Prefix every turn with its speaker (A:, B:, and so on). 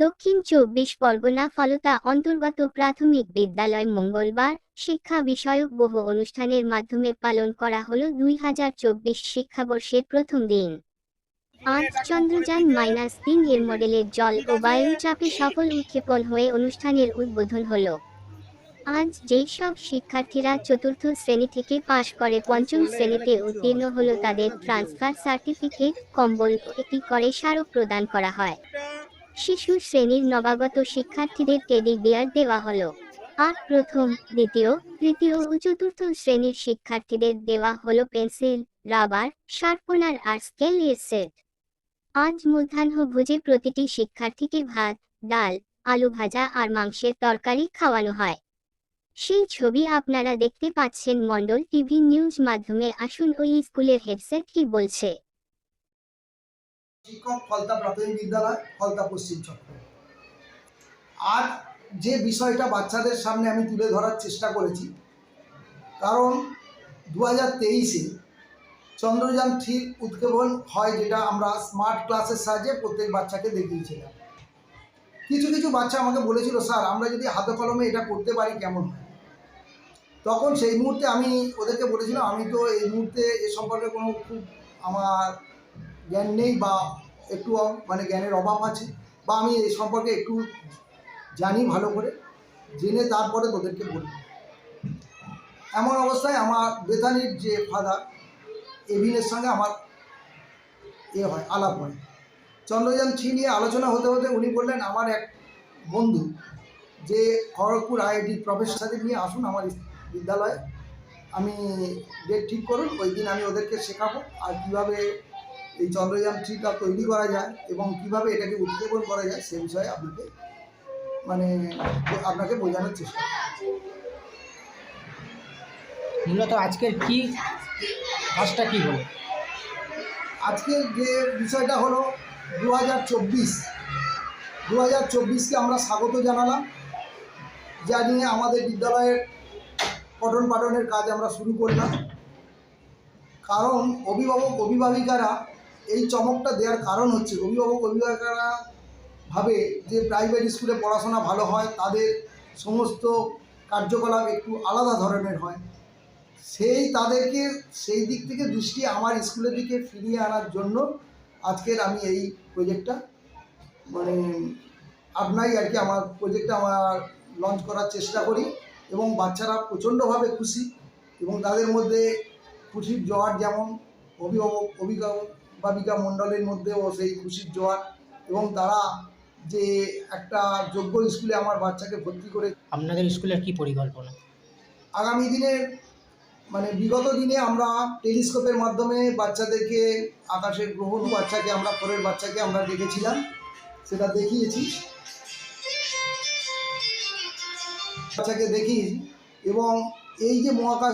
A: দক্ষিণ চব্বিশ পরগনা ফলতা অন্তর্গত প্রাথমিক বিদ্যালয় মঙ্গলবার শিক্ষা বিষয়ক বহু অনুষ্ঠানের মাধ্যমে পালন করা হল দুই হাজার চব্বিশ শিক্ষাবর্ষের প্রথম দিন। আজ চন্দ্রযান মাইনাস তিন এর মডেলের জল ও বায়ু চাপে সফল উৎক্ষেপণ হয়ে অনুষ্ঠানের উদ্বোধন হলো। আজ যেই সব শিক্ষার্থীরা চতুর্থ শ্রেণি থেকে পাশ করে পঞ্চম শ্রেণীতে উত্তীর্ণ হলো তাদের ট্রান্সফার সার্টিফিকেট, কম্বল একটি করে স্মারক প্রদান করা হয়। শিশু শ্রেণির নবাগত শিক্ষার্থীদের টেডি বিয়ার দেওয়া হলো। আর প্রথম, দ্বিতীয়, তৃতীয় ও চতুর্থ শ্রেণির শিক্ষার্থীদের দেওয়া হলো পেন্সিল, রাবার, শার্পনার আর স্কেল সেট। আজ মধ্যাহ্ন ভোজে প্রতিটি শিক্ষার্থীকে ভাত, ডাল, আলু ভাজা আর মাংসের তরকারি খাওয়ানো হয়। সেই ছবি আপনারা দেখতে পাচ্ছেন মন্ডল টিভি নিউজ মাধ্যমে আসুন ওই স্কুলের হেডসেট কি বলছে।
B: শিক্ষক ফলতা প্রাথমিক বিদ্যালয়, ফলতা পশ্চিম চক্র আর যে বিষয়টা বাচ্চাদের সামনে আমি তুলে ধরার চেষ্টা করেছি, কারণ দু হাজার তেইশে চন্দ্রযান থ্রি উৎক্ষেপণ হয় যেটা আমরা স্মার্ট ক্লাসের সাহায্যে প্রত্যেক বাচ্চাকে দেখিয়েছিলাম। কিছু কিছু বাচ্চা আমাকে বলেছিল, স্যার, আমরা যদি হাতে কলমে এটা করতে পারি কেমন হয়? তখন সেই মুহূর্তে আমি ওদেরকে বলেছিলাম, আমি তো এই মুহূর্তে এ সম্পর্কে কোনো খুব আমার জ্ঞান নেই বা একটু মানে জ্ঞানের অভাব আছে, বা আমি এই সম্পর্কে একটু জানি ভালো করে, জেনে তারপরে তোদেরকে বলি। এমন অবস্থায় আমার বেতানির যে ফাদার এভিনের সঙ্গে আমার এ হয়, আলাপ হয়। চন্দ্রযান থ্রি নিয়ে আলোচনা হতে হতে উনি বললেন, আমার এক বন্ধু যে খড়গপুর আইআইটির প্রফেসর সাথে নিয়ে আসুন আমার বিদ্যালয়ে। আমি ডেট ঠিক করুন, ওই দিন আমি ওদেরকে শেখাবো, আর কীভাবে এই চন্দ্রযান থ্রিটা তৈরি করা যায় এবং কীভাবে এটাকে উৎক্ষেপণ করা যায় সে বিষয়ে আপনাকে মানে আপনাকে বোঝানোর চেষ্টা।
C: মূলত আজকের কি কাজটা কি হলো?
B: আজকের যে বিষয়টা হলো দু হাজার চব্বিশ দু হাজার চব্বিশকে আমরা স্বাগত জানালাম। যা নিয়ে আমাদের বিদ্যালয়ের পঠন পাঠনের কাজ আমরা শুরু করলাম। কারণ অভিভাবক অভিভাবিকারা এই চমকটা দেওয়ার কারণ হচ্ছে অভিভাবক, অভিভাবিকারা ভাবে যে প্রাইভেট স্কুলে পড়াশোনা ভালো হয়, তাদের সমস্ত কার্যকলাপ একটু আলাদা ধরনের হয়। সেই তাদেরকে, সেই দিক থেকে দৃষ্টি আমার স্কুলের দিকে ফিরিয়ে আনার জন্য আজকের আমি এই প্রজেক্টটা মানে আপনাই আর কি আমার প্রজেক্টটা আমার লঞ্চ করার চেষ্টা করি এবং বাচ্চারা প্রচণ্ডভাবে খুশি এবং তাদের মধ্যে খুশির জোয়ার যেমন অভিভাবক, অভিভাবিকা মণ্ডলের মধ্যেও সেই খুশির জোয়ার এবং তারা যে একটা যোগ্য স্কুলে আমার বাচ্চাকে ভর্তি করে
C: আপনাদের স্কুলের কি পরিকল্পনা?
B: আগামী দিনে মানে বিগত দিনে আমরা টেলিস্কোপের মাধ্যমে বাচ্চাদেরকে আকাশের গ্রহ বাচ্চাকে আমরা পরের বাচ্চাকে আমরা দেখেছিলাম সেটা দেখিয়েছি। বাচ্চাকে দেখিয়েছি এবং এই যে মহাকাশ